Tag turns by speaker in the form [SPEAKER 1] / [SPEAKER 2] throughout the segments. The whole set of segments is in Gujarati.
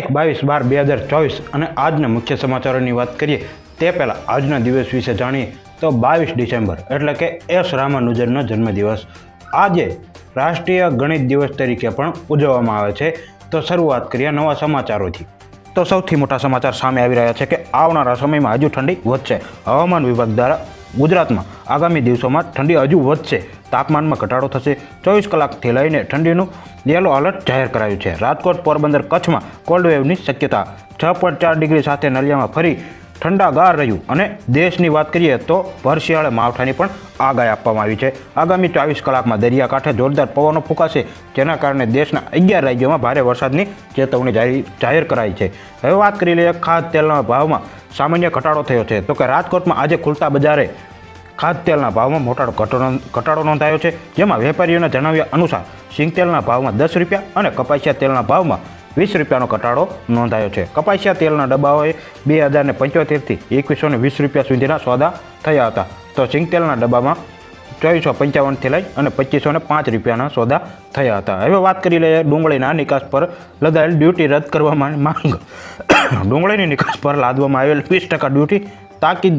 [SPEAKER 1] એક બાવીસ બાર બે હજાર ચોવીસ અને આજના મુખ્ય સમાચારોની વાત કરીએ, તે પહેલાં આજના દિવસ વિશે જાણીએ, તો બાવીસ ડિસેમ્બર એટલે કે એસ રામાનુજનનો જન્મદિવસ. આજે રાષ્ટ્રીય ગણિત દિવસ તરીકે પણ ઉજવવામાં આવે છે. તો શરૂઆત કરીએ નવા સમાચારોથી. તો સૌથી મોટા સમાચાર સામે આવી રહ્યા છે કે આવનારા સમયમાં હજુ ઠંડી વધશે. હવામાન વિભાગ દ્વારા ગુજરાતમાં આગામી દિવસોમાં ઠંડી હજુ વધશે. તાપમાનમાં ઘટાડો થશે. ચોવીસ કલાકથી લઈને ઠંડીનું યેલો એલર્ટ જાહેર કરાયું છે. રાજકોટ પોરબંદર કચ્છમાં કોલ્ડ વેવની શક્યતા છ પોઈન્ટ ચાર ડિગ્રી સાથે નલિયામાં ફરી ઠંડાગાર રહ્યું અને દેશની વાત કરીએ તો ભર શિયાળે માવઠાની પણ આગાહી આપવામાં આવી છે. આગામી ચોવીસ કલાકમાં દરિયાકાંઠે જોરદાર પવનો ફૂંકાશે, જેના કારણે દેશના અગિયાર રાજ્યોમાં ભારે વરસાદની ચેતવણી જાહેર કરાઈ છે. હવે વાત કરી લઈએ ખાદ્ય તેલના ભાવમાં. સામાન્ય ઘટાડો થયો છે. તો કે રાજકોટમાં આજે ખુલતા બજારે ખાદ્ય તેલના ભાવમાં મોટાડો ઘટાડો ઘટાડો નોંધાયો છે. જેમાં વેપારીઓના જણાવ્યા અનુસાર સિંગતેલના ભાવમાં દસ રૂપિયા અને કપાસિયા તેલના ભાવમાં વીસ રૂપિયાનો ઘટાડો નોંધાયો છે. કપાસિયા તેલના ડબ્બાઓએ બે હજારને પંચોતેરથી એકવીસો વીસ રૂપિયા સુધીના સોદા થયા હતા. તો સિંગતેલના ડબ્બામાં ચોવીસો પંચાવનથી લઈ અને પચીસો ને પાંચ રૂપિયાના સોદા થયા હતા. હવે વાત કરી લઈએ ડુંગળીના નિકાસ પર. લદાયેલ ડ્યુટી રદ કરવામાં માંગ. ડુંગળીની નિકાસ પર લાદવામાં આવેલ વીસ ટકા ડ્યુટી તાકીદ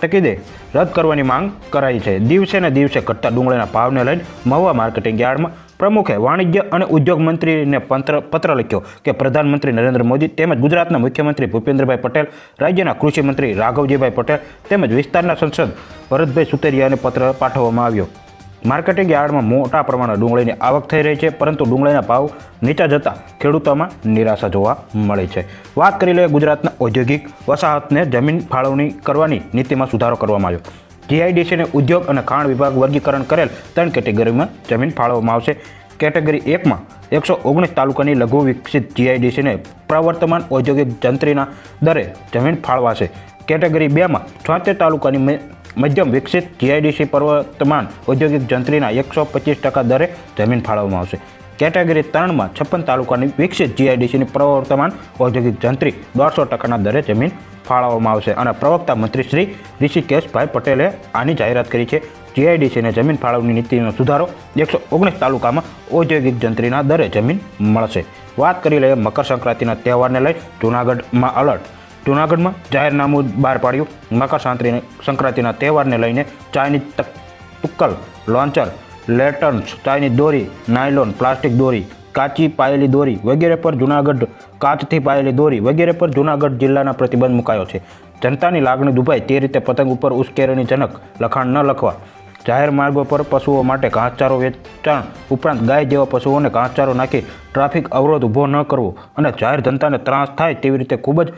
[SPEAKER 1] તકીદે રદ કરવાની માંગ કરાઈ છે. દિવસે ને દિવસે ઘટતા ડુંગળીના ભાવને લઈને મહુવા માર્કેટિંગ યાર્ડમાં પ્રમુખે વાણિજ્ય અને ઉદ્યોગ મંત્રીને પત્ર પત્ર લખ્યો કે પ્રધાનમંત્રી નરેન્દ્ર મોદી તેમજ ગુજરાતના મુખ્યમંત્રી ભૂપેન્દ્રભાઈ પટેલ, રાજ્યના કૃષિમંત્રી રાઘવજીભાઈ પટેલ તેમજ વિસ્તારના સંસદ ભરતભાઈ સુતરિયાને પત્ર પાઠવવામાં આવ્યો. માર્કેટિંગ યાર્ડમાં મોટા પ્રમાણમાં ડુંગળીની આવક થઈ રહી છે, પરંતુ ડુંગળીના ભાવ નીચા જતા ખેડૂતોમાં નિરાશા જોવા મળે છે. વાત કરી લઈએ ગુજરાતના ઔદ્યોગિક વસાહતને જમીન ફાળવણી કરવાની નીતિમાં સુધારો કરવામાં આવ્યો. જીઆઈડીસીને ઉદ્યોગ અને ખાણ વિભાગ વર્ગીકરણ કરેલ ત્રણ કેટેગરીમાં જમીન ફાળવવામાં આવશે. કેટેગરી એકમાં એકસો ઓગણીસ તાલુકાની લઘુ વિકસિત જીઆઈડીસીને પ્રવર્તમાન ઔદ્યોગિક જંત્રીના દરે જમીન ફાળવાશે. કેટેગરી બેમાં છોતેર તાલુકાની મધ્યમ વિકસિત જીઆઈડીસી પ્રવર્તમાન ઔદ્યોગિક જંત્રીના એકસો પચીસ ટકા દરે જમીન ફાળવવામાં આવશે. કેટેગરી ત્રણમાં છપ્પન તાલુકાની વિકસિત જીઆઈડીસીની પ્રવર્તમાન ઔદ્યોગિક જંત્રી દોઢસો ટકાના દરે જમીન ફાળવવામાં આવશે. અને પ્રવક્તા મંત્રી શ્રી ઋષિકેશભાઈ પટેલે આની જાહેરાત કરી છે. જીઆઈડીસીને જમીન ફાળવણી નીતિનો સુધારો એકસો ઓગણીસ તાલુકામાં ઔદ્યોગિક જંત્રીના દરે જમીન મળશે. વાત કરી લઈએ મકર સંક્રાંતિના તહેવારને લઈ જૂનાગઢમાં અલર્ટ જૂનાગઢમાં જાહેરનામું બહાર પાડ્યું. મકર સંક્રાંતિ સંક્રાંતિના તહેવારને લઈને ચાઇનીઝ તક- તુક્કલ લોન્ચર લેટન્સ ચાઇનીઝ દોરી, નાયલોન, પ્લાસ્ટિક દોરી, કાચી પાયેલી દોરી વગેરે પર જૂનાગઢ, કાચથી પાયેલી દોરી વગેરે પર જૂનાગઢ જિલ્લાના પ્રતિબંધ મુકાયો છે. જનતાની લાગણી દુભાય તે રીતે પતંગ ઉપર ઉશ્કેરણીજનક લખાણ ન લખવા. જાહેર માર્ગો પર પશુઓ માટે ઘાસચારો વેચાણ ઉપરાંત ગાય જેવા પશુઓને ઘાસચારો નાખી ટ્રાફિક અવરોધ ઊભો ન કરવો અને જાહેર જનતાને ત્રાસ થાય તેવી રીતે ખૂબ જ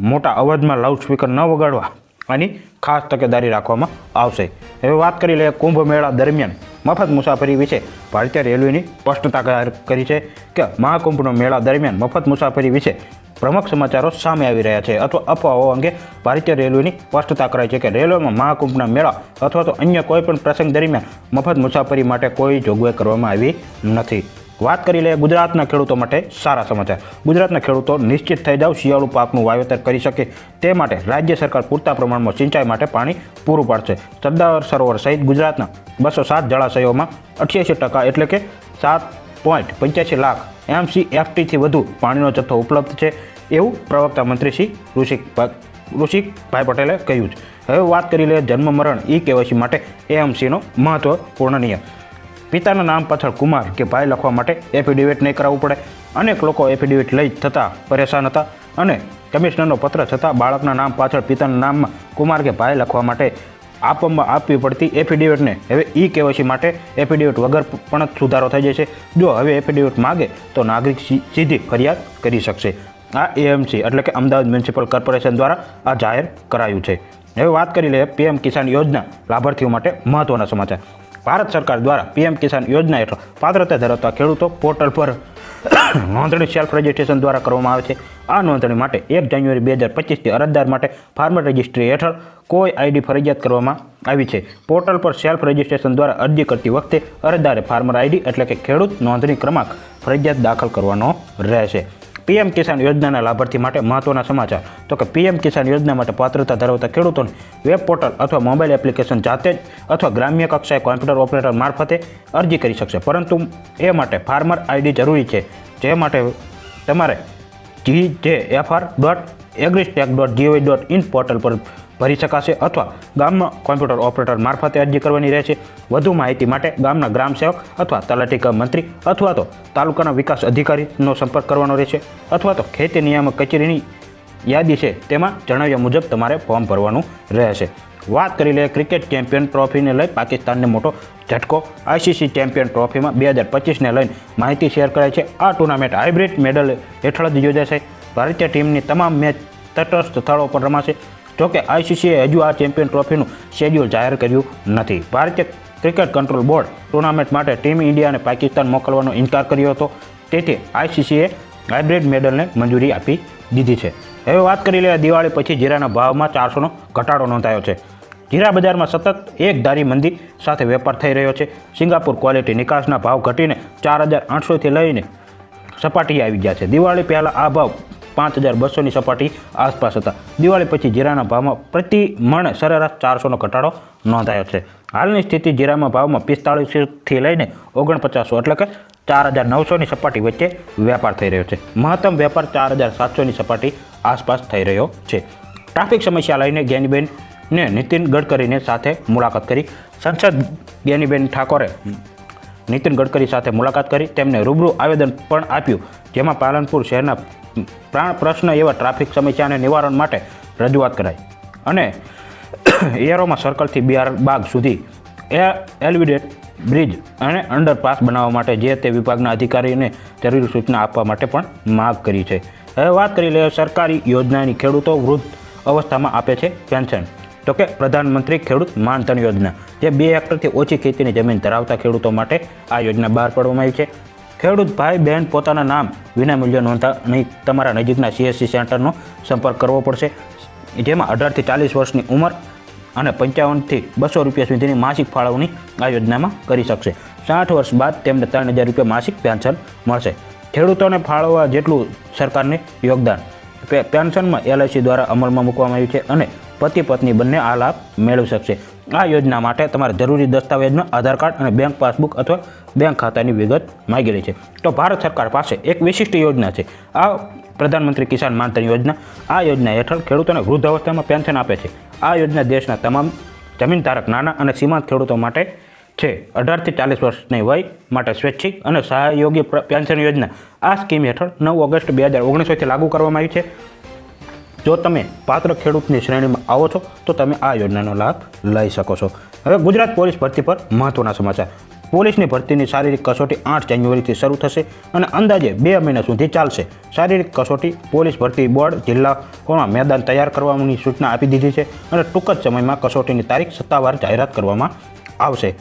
[SPEAKER 1] મોટા અવાજમાં લાઉડસ્પીકર ન વગાડવા. આની ખાસ તકેદારી રાખવામાં આવશે. હવે વાત કરી લઈએ કુંભ મેળા દરમિયાન. મફત મુસાફરી વિશે ભારતીય રેલવેની સ્પષ્ટતા કરી છે કે મહાકુંભનો મેળા દરમિયાન મફત મુસાફરી વિશે પ્રમુખ સમાચારો સામે આવી રહ્યા છે અથવા અફવાઓ અંગે ભારતીય રેલવેની સ્પષ્ટતા કરાઈ છે કે રેલવેમાં મહાકુંભના મેળા અથવા તો અન્ય કોઈપણ પ્રસંગ દરમિયાન મફત મુસાફરી માટે કોઈ જોગવાઈ કરવામાં આવી નથી. વાત કરી લઈએ ગુજરાતના ખેડૂતો માટે સારા સમાચાર. ગુજરાતના ખેડૂતો નિશ્ચિત થઈ જાવ, શિયાળુ પાકનું વાવેતર કરી શકે. તે માટે રાજ્ય સરકાર પૂરતા પ્રમાણમાં સિંચાઈ માટે પાણી પૂરું પાડશે. સરદાર સરોવર સહિત ગુજરાતના બસો સાત જળાશયોમાં અઠ્યાસી ટકા એટલે કે સાત પોઈન્ટ પંચ્યાસી લાખ એમસી એફટીથી વધુ પાણીનો જથ્થો ઉપલબ્ધ છે, એવું પ્રવક્તા મંત્રી શ્રી ઋષિકભાઈ ઋષિકભાઈ પટેલે કહ્યું છે. હવે વાત કરી લઈએ જન્મ મરણ ઈ કેવાયસી માટે એએમસીનો મહત્વપૂર્ણ નિયમ. પિતાના નામ પાછળ કુમાર કે ભાઈ લખવા માટે એફિડેવિટ નહીં કરાવવું પડે. અનેક લોકો એફિડેવિટ લઈ થતાં પરેશાન હતા અને કમિશનરનો પત્ર છતાં બાળકના નામ પાછળ પિતાના નામમાં કુમાર કે ભાઈ લખવા માટે આપવામાં આપવી પડતી એફિડેવિટને હવે ઈ કેવાયસી માટે એફિડેવિટ વગર પણ સુધારો થઈ જશે જો હવે એફિડેવિટ માગે તો નાગરિક સીધી ફરિયાદ કરી શકશે. આ એએમસી એટલે કે અમદાવાદ મ્યુનિસિપલ કોર્પોરેશન દ્વારા આ જાહેર કરાયું છે. હવે વાત કરી લઈએ પીએમ કિસાન યોજના લાભાર્થીઓ માટે મહત્ત્વના સમાચાર. ભારત સરકાર દ્વારા પીએમ કિસાન યોજના હેઠળ પાત્રતા ધરાવતા ખેડૂતો પોર્ટલ પર નોંધણી સેલ્ફ રજિસ્ટ્રેશન દ્વારા કરવામાં આવે છે. આ નોંધણી માટે એક જાન્યુઆરી બે હજાર પચીસથી અરજદાર માટે ફાર્મર રજિસ્ટ્રી હેઠળ કોઈ આઈડી ફરજિયાત કરવામાં આવી છે. પોર્ટલ પર સેલ્ફ રજિસ્ટ્રેશન દ્વારા અરજી કરતી વખતે અરજદારે ફાર્મર આઈડી એટલે કે ખેડૂત નોંધણી ક્રમાંક ફરજિયાત દાખલ કરવાનો રહેશે. પીએમ કિસાન યોજનાના લાભાર્થી માટે મહત્વના સમાચાર. તો કે પીએમ કિસાન યોજના માટે પાત્રતા ધરાવતા ખેડૂતોને વેબ પોર્ટલ અથવા મોબાઈલ એપ્લિકેશન જાતે જ અથવા ગ્રામ્ય કક્ષાએ કોમ્પ્યુટર ઓપરેટર મારફતે અરજી કરી શકશે. પરંતુ એ માટે ફાર્મર આઈડી જરૂરી છે. જે માટે તમારે G J F R dot agristack dot G O V dot in portal પર ભરી શકાશે અથવા ગામમાં કોમ્પ્યુટર ઓપરેટર મારફતે અરજી કરવાની રહેશે. વધુ માહિતી માટે ગામના ગ્રામ સેવક અથવા તલાટી મંત્રી અથવા તો તાલુકાના વિકાસ અધિકારીનો સંપર્ક કરવાનો રહેશે અથવા તો ખેતી નિયામક કચેરીની યાદી છે તેમાં જણાવ્યા મુજબ તમારે ફોર્મ ભરવાનું રહેશે. વાત કરી લઈએ ક્રિકેટ ચેમ્પિયન ટ્રોફીને લઈ. પાકિસ્તાનને મોટો ઝટકો. આઈસીસી ચેમ્પિયન ટ્રોફીમાં બે હજાર પચીસને લઈને માહિતી શેર કરાઈ છે. આ ટુર્નામેન્ટ હાઇબ્રિડ મેડલ હેઠળ જ યોજાશે. ભારતીય ટીમની તમામ મેચ તટસ્થ સ્થળો પર રમાશે. જોકે આઈસીસીએ હજુ આ ચેમ્પિયન ટ્રોફીનું શેડ્યુલ જાહેર કર્યું નથી. ભારતીય ક્રિકેટ કંટ્રોલ બોર્ડ ટુર્નામેન્ટ માટે ટીમ ઇન્ડિયાને પાકિસ્તાન મોકલવાનો ઇનકાર કર્યો હતો. તેથી આઈસીસીએ હાઇબ્રિડ મેડલને મંજૂરી આપી દીધી છે. હવે વાત કરી લઈએ દિવાળી પછી જીરાના ભાવમાં ચારસોનો ઘટાડો નોંધાયો છે. જીરા બજારમાં સતત એક ધારી મંદી સાથે વેપાર થઈ રહ્યો છે. સિંગાપુર ક્વોલિટી નિકાસના ભાવ ઘટીને ચાર હજાર આઠસોથી લઈને સપાટીએ આવી ગયા છે. દિવાળી પહેલાં આ ભાવ પાંચ હજાર બસોની સપાટી આસપાસ હતા. દિવાળી પછી જીરાના ભાવમાં પ્રતિ મણ સરેરાશ ચારસોનો ઘટાડો નોંધાયો છે. હાલની સ્થિતિ જીરામાં ભાવમાં પિસ્તાળીસથી લઈને ઓગણપચાસો એટલે કે ચાર હજાર નવસોની સપાટી વચ્ચે વેપાર થઈ રહ્યો છે. મહત્તમ વેપાર ચાર હજાર સાતસોની સપાટી આસપાસ થઈ રહ્યો છે. ટ્રાફિક સમસ્યા લઈને જ્ઞાનીબેન ને નીતિન ગડકરીને સાથે મુલાકાત કરી. સંસદ જ્ઞાનીબેન ઠાકોરે નીતિન ગડકરી સાથે મુલાકાત કરી. તેમને રૂબરૂ આવેદન પણ આપ્યું, જેમાં પાલનપુર શહેરના પ્રાણ પ્રશ્ન એવા ટ્રાફિક સમસ્યાને નિવારણ માટે રજૂઆત કરાઈ. અને એરોમાં સર્કલથી બિહાર બાગ સુધી એ એલિવેટેડ બ્રિજ અને અંડરપાસ બનાવવા માટે જે તે વિભાગના અધિકારીને જરૂરી સૂચના આપવા માટે પણ માગ કરી છે. હવે વાત કરી લઈએ સરકારી યોજનાની ખેડૂતો વૃદ્ધ અવસ્થામાં આપે છે પેન્શન. તો કે પ્રધાનમંત્રી ખેડૂત માનધન યોજના. જે બે હેક્ટરથી ઓછી ખેતીની જમીન ધરાવતા ખેડૂતો માટે આ યોજના બહાર પાડવામાં આવી છે. ખેડૂત ભાઈ બહેન પોતાના નામ વિનામૂલ્ય નોંધા નહીં. તમારા નજીકના સીએસસી સેન્ટરનો સંપર્ક કરવો પડશે. જેમાં અઢારથી ચાલીસ વર્ષની ઉંમર અને પંચાવનથી બસો રૂપિયા સુધીની માસિક ફાળવણી આ યોજનામાં કરી શકશે. સાઠ વર્ષ બાદ તેમને ત્રણ હજાર રૂપિયા માસિક પેન્શન મળશે. ખેડૂતોને ફાળવવા જેટલું સરકારને યોગદાન. પેન્શનમાં એલઆઈસી દ્વારા અમલમાં મૂકવામાં આવ્યું છે અને પતિ પત્ની બંને આ લાભ મેળવી શકશે. આ યોજના માટે તમારે જરૂરી દસ્તાવેજમાં આધાર કાર્ડ અને બેંક પાસબુક અથવા બેંક ખાતાની વિગત માગેલી છે. તો ભારત સરકાર પાસે એક વિશિષ્ટ યોજના છે. આ પ્રધાનમંત્રી કિસાન માનધન યોજના. આ યોજના હેઠળ ખેડૂતોને વૃદ્ધ અવસ્થામાં પેન્શન આપે છે. આ યોજના દેશના તમામ જમીનધારક નાના અને સીમાંત ખેડૂતો માટે છે. અઢારથી ચાલીસ વર્ષની વય માટે સ્વૈચ્છિક અને સહયોગી પેન્શન યોજના. આ સ્કીમ હેઠળ નવ ઓગસ્ટ બે હજાર ઓગણીસોથી લાગુ કરવામાં આવી છે. જો તમે પાત્ર ખેડૂતની શ્રેણીમાં આવો છો, તો તમે આ યોજનાનો લાભ લઈ શકો છો. હવે ગુજરાત પોલીસ ભરતી પર મહત્વના સમાચાર. પોલીસની ભરતીની શારીરિક કસોટી આઠ જાન્યુઆરીથી શરૂ થશે અને અંદાજે બે મહિના સુધી ચાલશે. શારીરિક કસોટી પોલીસ ભરતી બોર્ડ જિલ્લાઓમાં મેદાન તૈયાર કરવાની સૂચના આપી દીધી છે અને ટૂંક જ સમયમાં કસોટીની તારીખ સત્તાવાર જાહેરાત કરવામાં આવશે.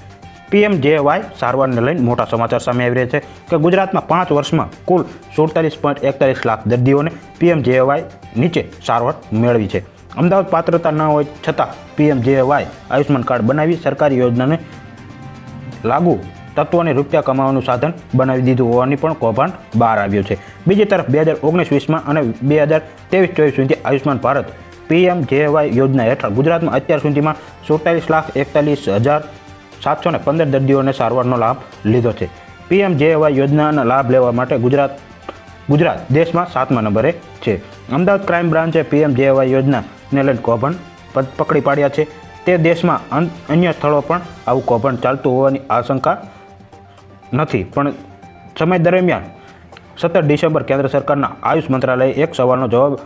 [SPEAKER 1] પીએમ જેવાય સારવારને લઈને મોટા સમાચાર સામે આવી રહ્યા છે કે ગુજરાતમાં પાંચ વર્ષમાં કુલ સુડતાલીસ પોઈન્ટ એકતાલીસ લાખ દર્દીઓને પીએમ જેવાય નીચે સારવાર મેળવી છે. અમદાવાદ પાત્રતા ન હોય છતાં પીએમ જેવાય આયુષ્યમાન કાર્ડ બનાવી સરકારી યોજનાને લાગુ તત્વોને રૂપિયા કમાવાનું સાધન બનાવી દીધું હોવાની પણ કૌભાંડ બહાર આવ્યું છે. બીજી તરફ બે હજાર ઓગણીસ વીસમાં અને બે હજાર ત્રેવીસ ચોવીસ સુધી આયુષ્યમાન ભારત પીએમ જેવાય યોજના હેઠળ ગુજરાતમાં અત્યાર સુધીમાં સુડતાલીસ લાખ એકતાલીસ હજાર સાતસો પંદર દર્દીઓને સારવારનો લાભ લીધો છે. પીએમ જેવાય યોજનાના લાભ લેવા માટે ગુજરાત ગુજરાત દેશમાં સાતમા નંબરે છે. અમદાવાદ ક્રાઇમ બ્રાન્ચે પીએમ જેવાય યોજનાને લઈને કૌભાંડ પકડી પાડ્યા છે. તે દેશમાં અન- અન્ય સ્થળો પણ આવું કૌભાંડ ચાલતું હોવાની આશંકા નથી. પણ સમય દરમિયાન સત્તર ડિસેમ્બર કેન્દ્ર સરકારના આયુષ મંત્રાલયે એક સવાલનો જવાબ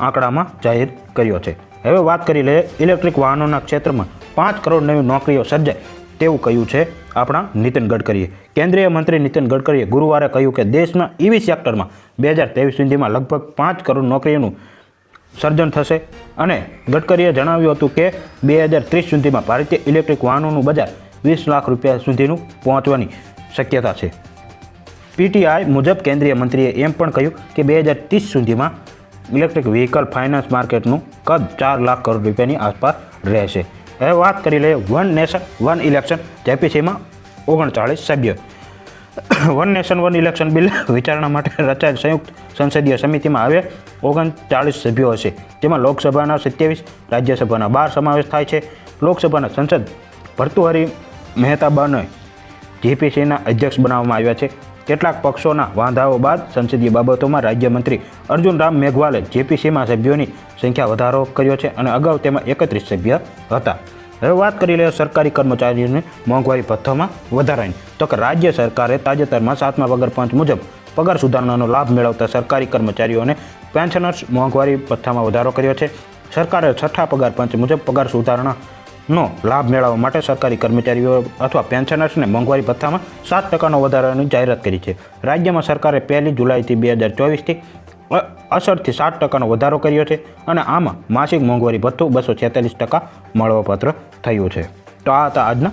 [SPEAKER 1] આંકડામાં જાહેર કર્યો છે. હવે વાત કરી લઈએ ઇલેક્ટ્રિક વાહનોના ક્ષેત્રમાં પાંચ કરોડ નવી નોકરીઓ સર્જાય તેવું કહ્યું છે આપણા નીતિન ગડકરીએ. કેન્દ્રીય મંત્રી નીતિન ગડકરીએ ગુરુવારે કહ્યું કે દેશના ઈવી સેક્ટરમાં બે હજાર ત્રેવીસ સુધીમાં લગભગ પાંચ કરોડ નોકરીઓનું સર્જન થશે અને ગડકરીએ જણાવ્યું હતું કે બે હજાર ત્રીસ સુધીમાં ભારતીય ઇલેક્ટ્રિક વાહનોનું બજાર વીસ લાખ રૂપિયા સુધીનું પહોંચવાની શક્યતા છે. પીટીઆઈ મુજબ કેન્દ્રીય મંત્રીએ એમ પણ કહ્યું કે બે હજાર ત્રીસ સુધીમાં ઇલેક્ટ્રિક વ્હીકલ ફાઇનાન્સ માર્કેટનું કદ ચાર લાખ કરોડ રૂપિયાની આસપાસ રહેશે. હવે વાત કરી લઈએ વન નેશન, વન ઇલેક્શન જેપીસીમાં ઓગણચાળીસ સભ્ય. One nation, one election bill વિચારણા માટે રચાયેલ સંયુક્ત સંસદીય સમિતિમાં હવે ઓગણચાળીસ સભ્યો હશે, જેમાં લોકસભાના સત્યાવીસ, રાજ્યસભાના બાર સમાવેશ થાય છે. લોકસભાના સંસદ ભર્તુહરી મહેતાબાને જીપીસીના અધ્યક્ષ બનાવવામાં આવ્યા છે. કેટલાક પક્ષોના વાંધાઓ બાદ સંસદીય બાબતોમાં રાજ્યમંત્રી અર્જુન રામ મેઘવાલે જેપીસીમાં સભ્યોની સંખ્યા વધારો કર્યો છે અને અગાઉ તેમાં એકત્રીસ સભ્ય હતા. હવે વાત કરી લઈએ સરકારી કર્મચારીઓને મોંઘવારી ભથ્થામાં વધારાની. તો કે રાજ્ય સરકારે તાજેતરમાં સાતમા પગાર પંચ મુજબ પગાર સુધારણાનો લાભ મેળવતા સરકારી કર્મચારીઓને પેન્શનર્સ મોંઘવારી ભથ્થામાં વધારો કર્યો છે. સરકારે છઠ્ઠા પગાર પંચ મુજબ પગાર સુધારણાનો લાભ મેળવવા માટે સરકારી કર્મચારીઓ અથવા પેન્શનર્સને મોંઘવારી ભથ્થામાં સાત ટકાનો વધારાની જાહેરાત કરી છે. રાજ્યમાં સરકારે પહેલી જુલાઈથી બે હજાર ચોવીસથી અસરથી સાત ટકાનો વધારો કર્યો છે અને આમાં માસિક મોંઘવારી ભથ્થું બસો છેતાલીસ ટકા મળવાપાત્ર થયું છે. તો આ હતા આજના